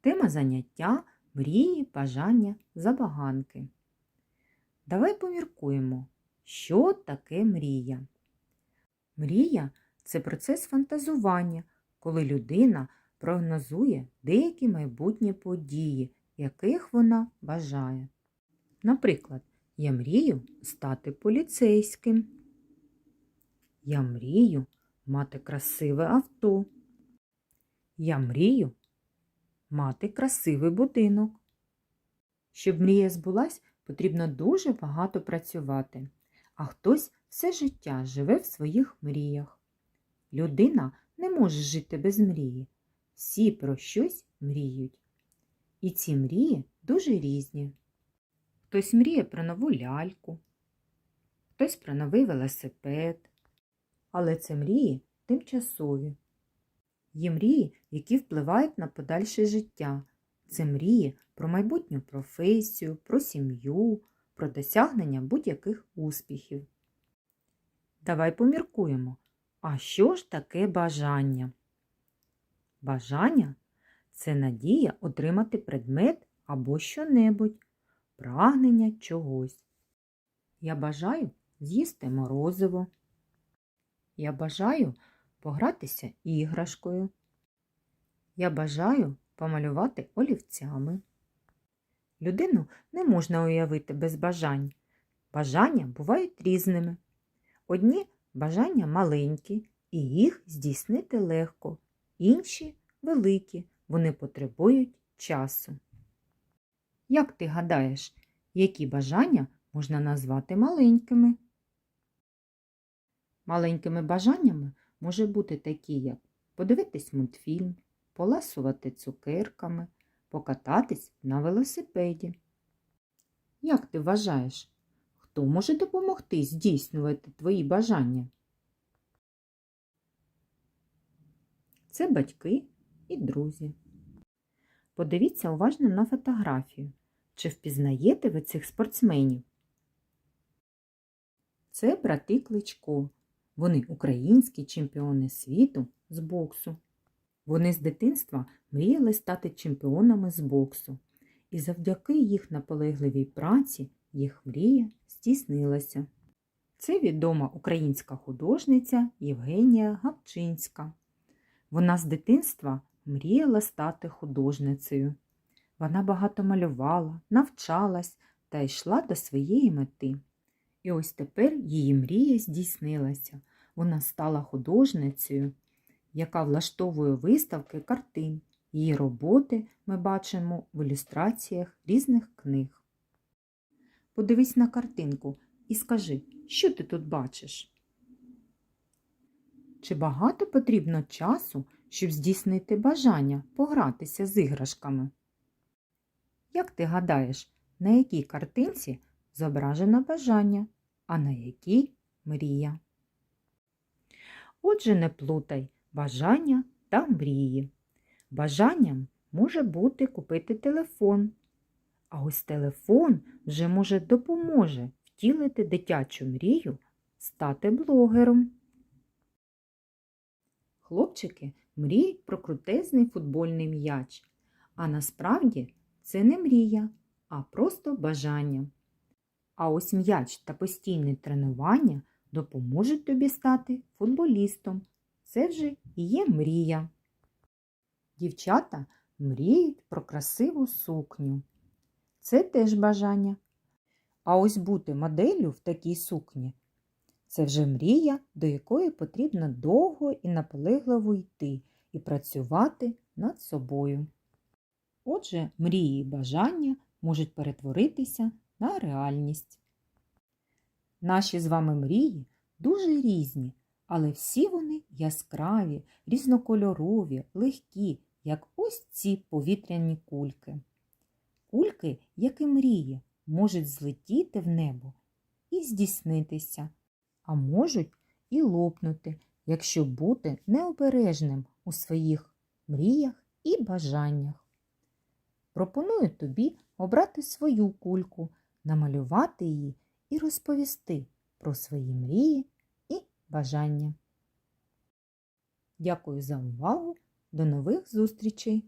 Тема заняття мрії, бажання, забаганки. Давай поміркуємо, що таке мрія. Мрія це процес фантазування, коли людина прогнозує деякі майбутні події, яких вона бажає. Наприклад, я мрію стати поліцейським. Я мрію мати красиве авто. Я мрію мати красивий будинок. Щоб мрія збулась, потрібно дуже багато працювати, а хтось все життя живе в своїх мріях. Людина не може жити без мрії. Всі про щось мріють. І ці мрії дуже різні. Хтось мріє про нову ляльку, хтось про новий велосипед. Але це мрії тимчасові. Є мрії, які впливають на подальше життя. Це мрії про майбутню професію, про сім'ю, про досягнення будь-яких успіхів. Давай поміркуємо, а що ж таке бажання? Бажання це надія отримати предмет або щонебудь, прагнення чогось. Я бажаю з'їсти морозиво. Я бажаю погратися іграшкою. Я бажаю помалювати олівцями. Людину не можна уявити без бажань. Бажання бувають різними. Одні бажання маленькі, і їх здійснити легко, інші великі, вони потребують часу. Як ти гадаєш, які бажання можна назвати маленькими? Маленькими бажаннями може бути такі, як подивитись мультфільм, поласувати цукерками, покататись на велосипеді. Як ти вважаєш, хто може допомогти здійснювати твої бажання? Це батьки і друзі. Подивіться уважно на фотографію. Чи впізнаєте ви цих спортсменів? Це брати Кличко. Вони українські чемпіони світу з боксу. Вони з дитинства мріяли стати чемпіонами з боксу, і завдяки їх наполегливій праці їх мрія здійснилася. Це відома українська художниця Євгенія Гавчинська. Вона з дитинства мріяла стати художницею. Вона багато малювала, навчалась та йшла до своєї мети. І ось тепер її мрія здійснилася. Вона стала художницею, яка влаштовує виставки картин. Її роботи ми бачимо в ілюстраціях різних книг. Подивись на картинку і скажи, що ти тут бачиш? Чи багато потрібно часу, щоб здійснити бажання погратися з іграшками? Як ти гадаєш, на якій картинці зображено бажання, а на якій мрія? Отже, не плутай бажання та мрії. Бажанням може бути купити телефон, а ось телефон вже може допоможе втілити дитячу мрію стати блогером. Хлопчики мріють про крутезний футбольний м'яч, а насправді це не мрія, а просто бажання. А ось м'яч та постійне тренування допоможуть тобі стати футболістом. Це вже і є мрія. Дівчата мріють про красиву сукню. Це теж бажання. А ось бути моделлю в такій сукні це вже мрія, до якої потрібно довго і наполегливо йти і працювати над собою. Отже, мрії і бажання можуть перетворитися на реальність. Наші з вами мрії дуже різні, але всі вони яскраві, різнокольорові, легкі, як ось ці повітряні кульки. Кульки, як і мрії, можуть злетіти в небо і здійснитися, а можуть і лопнути, якщо бути необережним у своїх мріях і бажаннях. Пропоную тобі обрати свою кульку, намалювати її і розповісти про свої мрії і бажання. Дякую за увагу! До нових зустрічей!